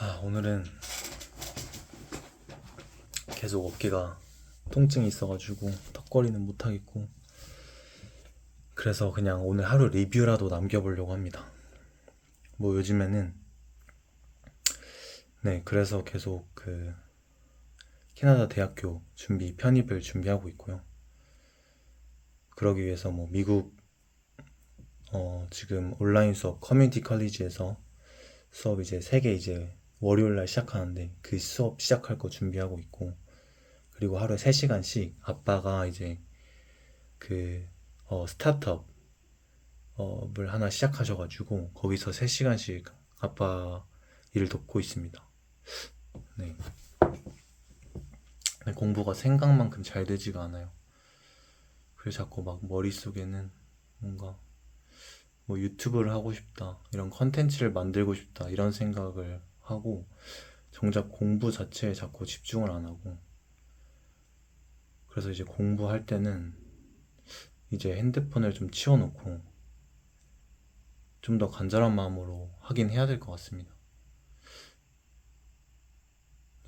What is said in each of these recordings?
아, 오늘은 계속 어깨가 통증이 있어가지고 턱걸이는 못하겠고 그래서 그냥 오늘 하루 리뷰라도 남겨보려고 합니다. 뭐 요즘에는 네 그래서 계속 그 캐나다 대학교 준비 편입을 준비하고 있고요. 그러기 위해서 뭐 미국 어 지금 온라인 수업 커뮤니티 컬리지에서 수업 이제 세 개 이제 월요일 날 시작하는데 그 수업 시작할 거 준비하고 있고 그리고 하루에 3시간씩 아빠가 이제 그 어, 스타트업 업을 하나 시작하셔가지고 거기서 3시간씩 아빠 일을 돕고 있습니다. 네. 공부가 생각만큼 잘 되지가 않아요. 그래서 자꾸 막 머릿속에는 뭔가 뭐 유튜브를 하고 싶다, 이런 컨텐츠를 만들고 싶다, 이런 생각을 하고, 정작 공부 자체에 자꾸 집중을 안 하고, 그래서 이제 공부할 때는 이제 핸드폰을 좀 치워놓고, 좀 더 간절한 마음으로 하긴 해야 될 것 같습니다.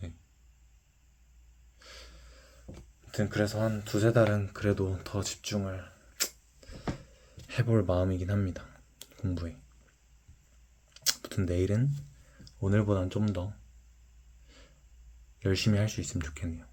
네. 아무튼 그래서 한 두세 달은 그래도 더 집중을 해볼 마음이긴 합니다. 공부에. 아무튼 내일은 오늘보단 좀 더 열심히 할 수 있으면 좋겠네요.